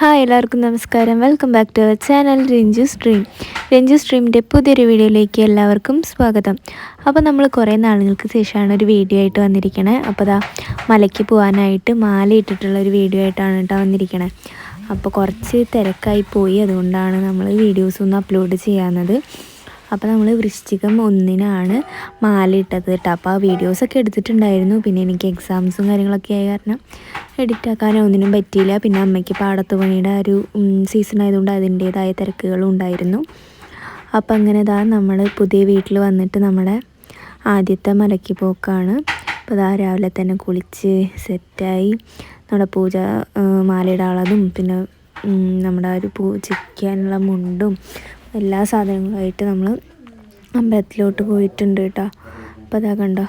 Hi എല്ലാവർക്കും നമസ്കാരം. Welcome back to our channel Ranju stream Ranju സ്ട്രീമിന്റെ പുതിയൊരു വീഡിയോയിലേക്ക് എല്ലാവർക്കും സ്വാഗതം. അപ്പോൾ നമ്മൾ കുറേ നാളുകൾക്ക് ശേഷമാണ് ഒരു വീഡിയോ ആയിട്ട് വന്നിരിക്കണേ. അപ്പോൾ അതാ മലയ്ക്ക് പോകാനായിട്ട് മാല ഇട്ടിട്ടുള്ള ഒരു വീഡിയോ ആയിട്ടാണ് കേട്ടോ വന്നിരിക്കണേ. അപ്പോൾ കുറച്ച് തിരക്കായി പോയി. അതുകൊണ്ടാണ് നമ്മൾ വീഡിയോസ് ഒന്ന് അപ്ലോഡ് ചെയ്യാവുന്നത് അപ്പോൾ നമ്മൾ വൃശ്ചികം ഒന്നിനാണ് മാല ഇട്ടത് കേട്ടോ. അപ്പോൾ ആ വീഡിയോസൊക്കെ എടുത്തിട്ടുണ്ടായിരുന്നു. പിന്നെ എനിക്ക് എക്സാംസും കാര്യങ്ങളൊക്കെ ആയ കാരണം എഡിറ്റ് ആക്കാനോ ഒന്നിനും പറ്റിയില്ല. പിന്നെ അമ്മയ്ക്ക് പാടത്ത് പണിയുടെ ഒരു സീസൺ ആയതുകൊണ്ട് അതിന്റേതായ തിരക്കുകളും ഉണ്ടായിരുന്നു. അപ്പം അങ്ങനെ ഇതാ നമ്മൾ പുതിയ വീട്ടിൽ വന്നിട്ട് നമ്മുടെ ആദ്യത്തെ മലക്കി പോക്കാണ് അപ്പോൾ ഇതാ രാവിലെ തന്നെ കുളിച്ച് സെറ്റായി. നമ്മുടെ പൂജ മാലയിടാളതും പിന്നെ നമ്മുടെ ഒരു പൂജിക്കാനുള്ള മുണ്ടും എല്ലാ സാധനങ്ങളുമായിട്ട് നമ്മൾ അമ്പലത്തിലോട്ട് പോയിട്ടുണ്ട് കേട്ടോ. അപ്പോൾ അതാ കണ്ടോ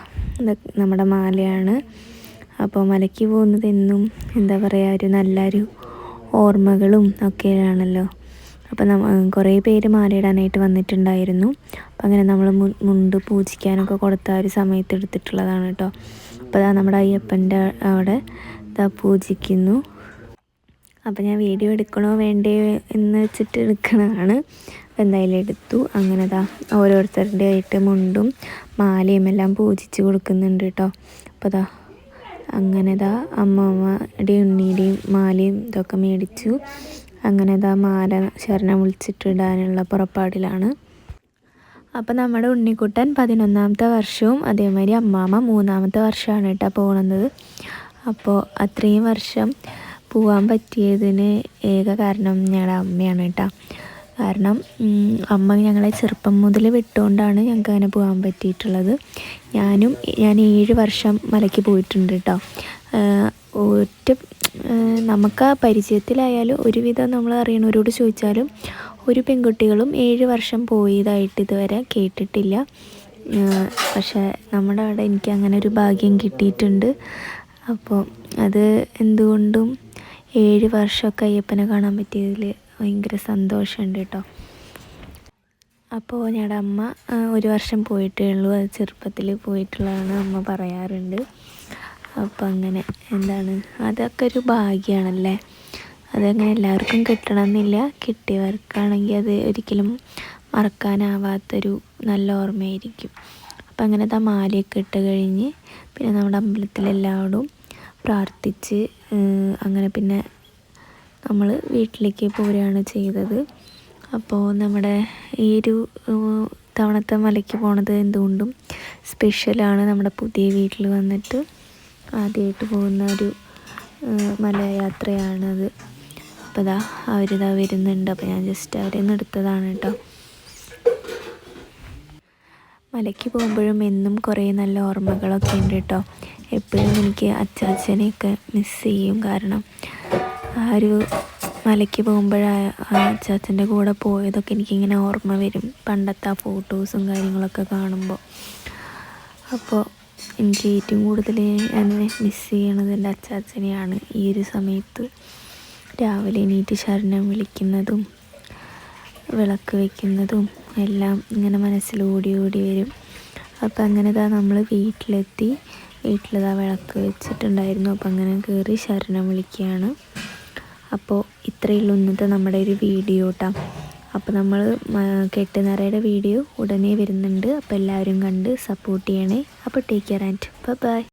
നമ്മുടെ മാലയാണ്. അപ്പോൾ മലയ്ക്ക് പോകുന്നത് എന്നും എന്താ പറയുക ഒരു നല്ലൊരു ഓർമ്മകളും ഒക്കെയാണല്ലോ. അപ്പോൾ നമ്മ കുറേ പേര് മാലയിടാനായിട്ട് വന്നിട്ടുണ്ടായിരുന്നു. അപ്പോൾ അങ്ങനെ നമ്മൾ മുണ്ട് പൂജിക്കാനൊക്കെ കൊടുത്ത ഒരു സമയത്ത് എടുത്തിട്ടുള്ളതാണ് കേട്ടോ. അപ്പോൾ നമ്മുടെ അയ്യപ്പന്റെ അവിടെ പൂജിക്കുന്നു. അപ്പോൾ ഞാൻ വീഡിയോ എടുക്കണോ വേണ്ടേ എന്ന് വെച്ചിട്ട് എടുക്കണതാണ്. എന്തായാലും എടുത്തു. അങ്ങനെ ദാ ഓരോരുത്തരുടെ ആയിട്ട് മുണ്ടും മാലയും എല്ലാം പൂജിച്ച് കൊടുക്കുന്നുണ്ട് കേട്ടോ അപ്പോൾ ദാ അങ്ങനെ ദാ അമ്മമ്മയുടെയും ഉണ്ണിയുടെയും മാലയും ഇതൊക്കെ മേടിച്ചു. അങ്ങനെ ദാ മാല ശരണം വിളിച്ചിട്ടിടാനുള്ള പുറപ്പാടിലാണ്. അപ്പോൾ നമ്മുടെ ഉണ്ണിക്കുട്ടൻ പതിനൊന്നാമത്തെ വർഷവും അതേമാതിരി അമ്മാമ്മ മൂന്നാമത്തെ വർഷമാണ് കേട്ടോ പോകുന്നത് അപ്പോൾ അത്രയും വർഷം പോവാൻ പറ്റിയതിന് ഏക കാരണം ഞങ്ങളുടെ അമ്മയാണ് കേട്ടോ കാരണം അമ്മ ഞങ്ങളെ ചെറുപ്പം മുതൽ വിട്ടുകൊണ്ടാണ് ഞങ്ങൾക്ക് അങ്ങനെ പോകാൻ പറ്റിയിട്ടുള്ളത്. ഞാനും ഞാൻ ഏഴ് വർഷം മലയ്ക്ക് പോയിട്ടുണ്ട് കേട്ടോ ഒറ്റ നമുക്ക് ആ പരിചയത്തിലായാലും ഒരുവിധം നമ്മൾ അറിയണവരോട് ചോദിച്ചാലും ഒരു പെൺകുട്ടികളും ഏഴ് വർഷം പോയതായിട്ട് ഇതുവരെ കേട്ടിട്ടില്ല. പക്ഷേ നമ്മുടെ അവിടെ എനിക്ക് അങ്ങനെ ഒരു ഭാഗ്യം കിട്ടിയിട്ടുണ്ട്. അപ്പോൾ അത് എന്തുകൊണ്ടും ഏഴ് വർഷമൊക്കെ അയ്യപ്പനെ കാണാൻ പറ്റിയതിൽ ഭയങ്കര സന്തോഷമുണ്ട് കേട്ടോ. അപ്പോൾ ഞങ്ങളുടെ അമ്മ ഒരു വർഷം പോയിട്ടേ ഉള്ളൂ. അത് ചെറുപ്പത്തിൽ പോയിട്ടുള്ളതാണ് അമ്മ പറയാറുണ്ട്. അപ്പം അങ്ങനെ എന്താണ് അതൊക്കെ ഒരു ഭാഗ്യമാണല്ലേ? അതങ്ങനെ എല്ലാവർക്കും കിട്ടണമെന്നില്ല. കിട്ടിയവർക്കാണെങ്കിൽ അത് ഒരിക്കലും മറക്കാനാവാത്തൊരു നല്ല ഓർമ്മയായിരിക്കും. അപ്പം അങ്ങനെ ആ മാലയൊക്കെ ഇട്ട് കഴിഞ്ഞ് പിന്നെ നമ്മുടെ അമ്പലത്തിലെല്ലാവരും പ്രാർത്ഥിച്ച് അങ്ങനെ പിന്നെ നമ്മൾ വീട്ടിലേക്ക് പോരുകയാണ് ചെയ്തത്. അപ്പോൾ നമ്മുടെ ഈ ഒരു തവണത്തെ മലയ്ക്ക് പോണത് എന്തുകൊണ്ടും സ്പെഷ്യലാണ് നമ്മുടെ പുതിയ വീട്ടിൽ വന്നിട്ട്. ആദ്യമായിട്ട് പോകുന്ന ഒരു മലയാത്രയാണത് അപ്പോൾ ഇതാ അവരിതാ വരുന്നുണ്ട്. അപ്പോൾ ഞാൻ ജസ്റ്റ് അവരെ നിർത്തതാണ് കേട്ടോ. മലയ്ക്ക് പോകുമ്പോഴും എന്നും കുറേ നല്ല ഓർമ്മകളൊക്കെ ഉണ്ട് കേട്ടോ. എപ്പോഴും എനിക്ക് അച്ചാച്ചനെയൊക്കെ മിസ് ചെയ്യും. കാരണം ആ ഒരു മലയ്ക്ക് പോകുമ്പോഴാണ് അച്ചാച്ചന്റെ കൂടെ പോയതൊക്കെ എനിക്കിങ്ങനെ ഓർമ്മ വരും. പണ്ടത്തെ ആ ഫോട്ടോസും കാര്യങ്ങളൊക്കെ കാണുമ്പോൾ അപ്പോൾ എനിക്ക് ഏറ്റവും കൂടുതൽ ഞാൻ മിസ് ചെയ്യണത് എന്റെ അച്ചാച്ചനെയാണ് ഈ ഒരു സമയത്ത്. രാവിലെ എണീറ്റ് ശരണം വിളിക്കുന്നതും വിളക്ക് വയ്ക്കുന്നതും എല്ലാം ഇങ്ങനെ മനസ്സിൽ ഓടി ഓടി വരും. അപ്പോൾ അങ്ങനെ താ നമ്മൾ വീട്ടിലെത്തി. വീട്ടിലിതാ വിളക്ക് വെച്ചിട്ടുണ്ടായിരുന്നു. അപ്പോൾ അങ്ങനെ കയറി ശരണം വിളിക്കുകയാണ്. അപ്പോൾ ഇത്രയേ ഉള്ളൂ ഇന്നത്തെ നമ്മുടെ ഒരു വീഡിയോ കേട്ടോ അപ്പോൾ നമ്മൾ കെട്ടുനിറയുടെ വീഡിയോ ഉടനെ വരുന്നുണ്ട്. അപ്പോൾ എല്ലാവരും കണ്ട് സപ്പോർട്ട് ചെയ്യണേ. അപ്പോൾ take care and bye bye